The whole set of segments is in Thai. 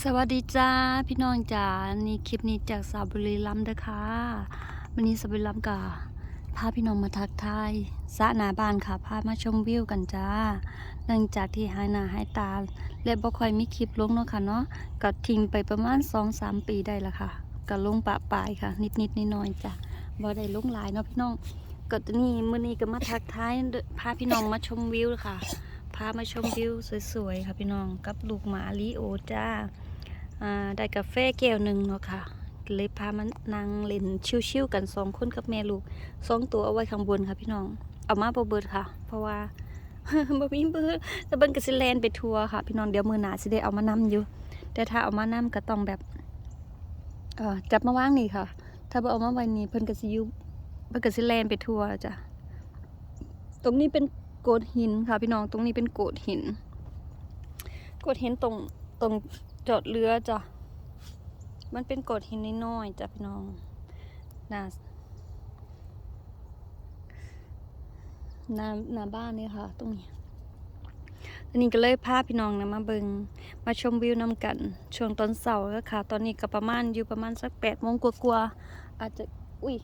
สวัสดีจ้าพี่น้องจ๋านี่คลิปนี้จากสาวบุรีรัมย์เด้อค่ะวันนี้สาวบุรีรัมย์กะพาพี่น้องมาทักทายสะนาบ้านค่ะพามาชมวิวกันจ้าเนื่องจากที่หายหน้าหายตา และบ่ค่อยมีคลิปลงเนาะค่ะเนาะก็ทิ้งไปประมาณ2-3ปีได้ละค่ะก็ลงปะปายค่ะ นิดๆน้อยจ้ะบ่ได้ลงหลายเนาะพี่น้องก็นนี้มื้อนี้ก็มาทักทายพาพี่น้องมาชมวิวค่ะพามาชมวิวสวยๆค่ะพี่น้องกับลูกหมาลีโอจ้า ได้กาแฟแก้วหนึ่งเนาะค่ะเลยพามันนั่งเล่นชิวๆกันสองคนกับแม่ลูกสองตัวเอาไว้ข้างบนค่ะพี่น้อง เอามาบ่เบิดค่ะ เพราะว่าบ่มีเบิดแต่เบิ่นก็สิแลนไปทัวร์ค่ะ พี่น้องเดี๋ยวมือหนาสิได้เอามานํอยู่ แต่ถ้าเอามานํก็ต้องแบบเอ่อจับมาวางนี่ค่ะ ถ้าบ่เอามาไว้นี่เพิ่นก็สิอยู่เพิ่นก็สิแลนไปทัวร์จ้ะตรงนี้เป็นโกดหินค่ะ พี่น้องตรงนี้เป็นโกดหิน โกดหินตรงตรง จอดเรือจ้ะ มันเป็นกดหินน้อยๆจ้ะพี่น้องน้าหน้าหน้าบ้านนี่ค่ะ ตรงนี้อันนี้ก็เลยพาพี่น้องนะมาเบิงมาชมวิวนำกัน ช่วงตอนเสาร์แล้วค่ะ ตอนนี้ก็ประมาณอยู่ประมาณสักแปดโมงกว่าๆอาจจะอุ้ย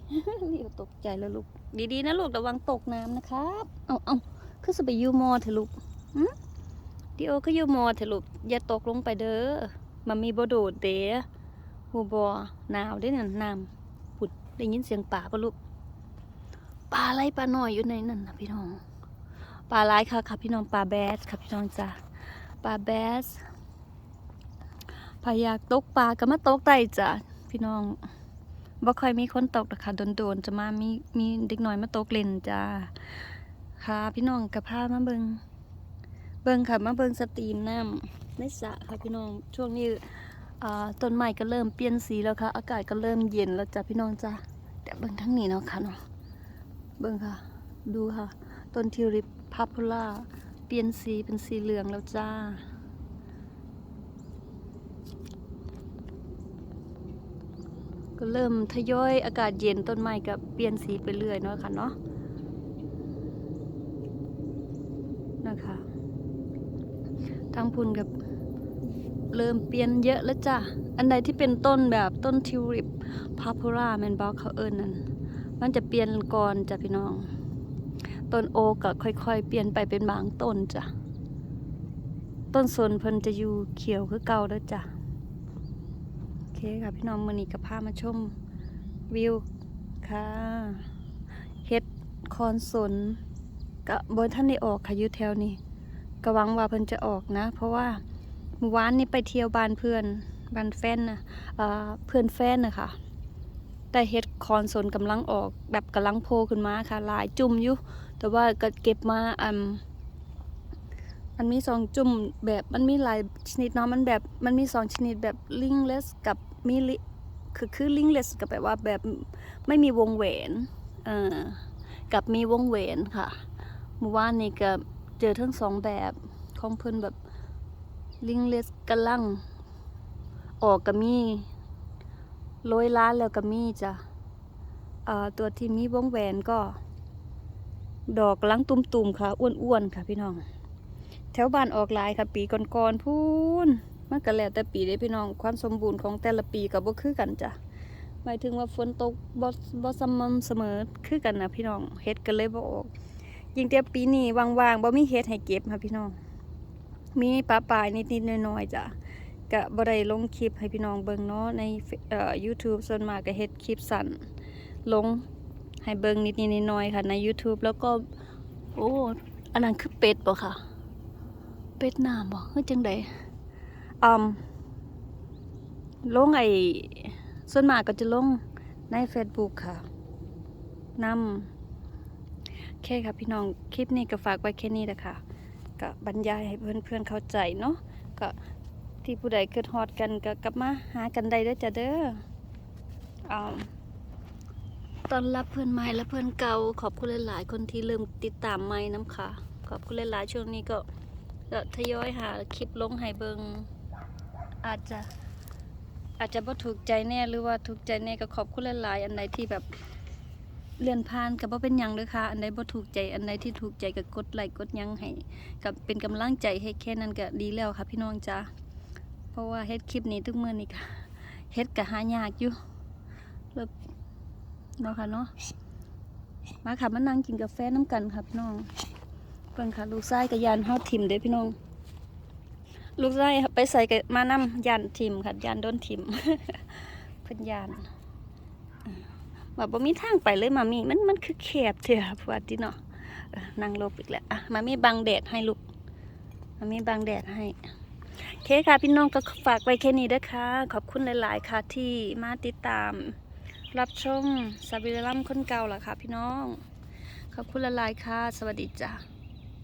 เรียวตกใจแล้วลูก ดีๆนะลูกระวังตกน้ำนะครับ เอาเอาคือสไปอยูมอเถอะลูกหึ ดิโอก็อยู่มอเถอะลูกอย่าตกลงไปเด้อมันมีบ่โดดเด้หูบ่หนาวได้นั่นน้ำผุดได้ยินเสียงป่าปะลูกปลาอะไรปลาหน้อยอยู่ในนั่นนะพี่น้องปลาหลายค่ะค่ะพี่น้องปลาแบสค่ะพี่น้องจ้าปลาแบสพายากตกปลาก็มาตกได้จ้ะพี่น้องบ่ค่อยมีคนตกหรอกค่ะโดนๆจะมามีมีเด็กน้อยมาตกเล่นจ้าค่ะ พี่น้องกับพามาเบิง เบิ่งค่ะมาเบิ่งสตรีมน้ำในสระค่ะพี่น้องช่วงนี้อ่าต้นไม้ก็เริ่มเปลี่ยนสีแล้วค่ะ อากาศก็เริ่มเย็นแล้วจ้ะพี่น้องจ้ะแต่เบิ่งทั้งนี้เนาะค่ะเนาะเบิ่งค่ะ ดูค่ะ ต้นทิวลิปพาพูล่าเปลี่ยนสีเป็นสีเหลืองแล้วจ้าก็เริ่มทยอยอากาศเย็นต้นไม้ก็เปลี่ยนสีไปเรื่อยเนาะค่ะเนาะนะคะ ทางพุ่นกับเริ่มเปลี่ยนเยอะแล้วจ้ะ อันใดที่เป็นต้นแบบต้นทิวลิปพาพูราแมนบอกเขาเอิญนั่น มันจะเปลี่ยนก่อนจ้ะพี่น้อง ต้นโอก็ค่อยๆ เปลี่ยนไปเป็นบางต้นจ้ะ ต้นสนเพิ่นจะอยู่เขียวคือเก่าเด้อจ้ะ โอเคค่ะพี่น้องมือนี้ก็พามาชมวิวค่ะ เฮ็ดคอนสนก็บ่ทันได้ออกค่ะอยู่แถวนี้ ก็หวังว่าเพิ่นจะออกนะ เพราะว่าเมื่อวานนี้ไปเที่ยวบ้านเพื่อนบ้านแฟนนะเอ่อเพื่อนแฟนนะคะแต่เฮ็ดคอนสนกำลังออกแบบกำลังโผล่ขึ้นมาค่ะหลายจุ่มอยู่แต่ว่าก็เก็บมาอันมันมีสองจุ่มแบบมันมีหลายชนิดเนาะมันแบบมันมีสองชนิดแบบลิงเลสกับมีลิคือคือลิงเลสกับแบบว่าแบบไม่มีวงแหวนเอ่อกับมีวงแหวนค่ะเมื่อวานนี้ก็ เจอทั้งสองแบบของเพิ่นแบบลิงเลสกำลัง ออกก็มีโรยล้านแล้วก็มีจ้ะตัวที่มีวงแหวนก็ ดอกลังตุ่มๆค่ะ อ้วนๆค่ะพี่น้อง แถวบ้านออกลายค่ะ ปีก่อนๆพูนมันก็แล้วแต่ปีเด้พี่น้องความสมบูรณ์ของแต่ละปีก็บ่คือกันจ้ะหมายถึงว่าฝนตกบ่บ่สม่ำเสมอคือกันนะพี่น้องเฮ็ดก็เลยบ่ออก ยิ่งแต่ปีนี้ว่างๆบ่มีเฮ็ดให้เก็บค่ะพี่น้อง มีปลาปลายนิดๆน้อยๆจ้ะก็บ่ได้ลงคลิปให้พี่น้องเบิ่งเนาะในเอ่อ YouTube ส่วนมากก็เฮ็ดคลิปสั้นลงให้เบิ่งนิดๆน้อยๆค่ะใน YouTube แล้วก็โอ้อันนั้นคือเป็ดบ่ค่ะ เป็ดน้ำบ่คือจังไดอืมลงไอ้ส่วนมากก็จะลงใน Facebook ค่ะนำ อเคค่ะพี่น้องคลิปนี้ก็ฝากไว้แค่นี้แหละค่ะก็บรรยายให้เพื่อนๆเข้าใจเนาะก็ที่ผู้ใดเกิดฮอดกันก็กลับมาหากันได้เด้อจ้ะเด้ออตอนรับเพื่อนใหม่และเพื่อนเก่าขอบคุณหลายๆคนที่เริ่มติดตามใหม่น้ำค่ะ ขอบคุณหลายๆช่วงนี้ก็ก็ทยอยหาคลิปลงให้เบิงอาจจะอาจจะบ่ถูกใจแน่หรือว่าถูกใจแน่ก็ขอบคุณหลายๆอันใดที่แบบ เลื่อนผ่านกับว่าเป็นยังเด้อค่ะ อันใดบ่ถูกใจ อันใดที่ถูกใจก็กดไลค์กดยังให้กับเป็นกำลังใจให้แค่นั้นก็ดีแล้วค่ะ พี่น้องจ้าเพราะว่าเฮ็ดคลิปนี้ทุกมื้อนี่ก็เฮ็ดก็หายากอยู่แบบเนาะค่ะเนาะมาค่ะมานั่งกินกาแฟน้ำกันค่ะพี่น้องเพิ่นค่ะ ลูกชายกับยานเฮาทิมเด้พี่น้อง ลูกชายไปใส่กับมานำยานทิมค่ะยานโดนทิมเพิ่นยาน ว่าบ่มีทางไปเลยมามีมันมันคือแคบเถอะพวดติเนาะเออนั่งลบอีกแล้วอะมามีบังแดดให้ลูกมามีบังแดดให้เคค่ะพี่น้องก็ฝากไว้แค่นี้นะคะ ขอบคุณหลาย ๆ ค่ะที่มาติดตาม รับชมซาบิลลัมคนเก่าล่ะค่ะ พี่น้อง ขอบคุณหลาย ๆ ค่ะ สวัสดีจ้ะ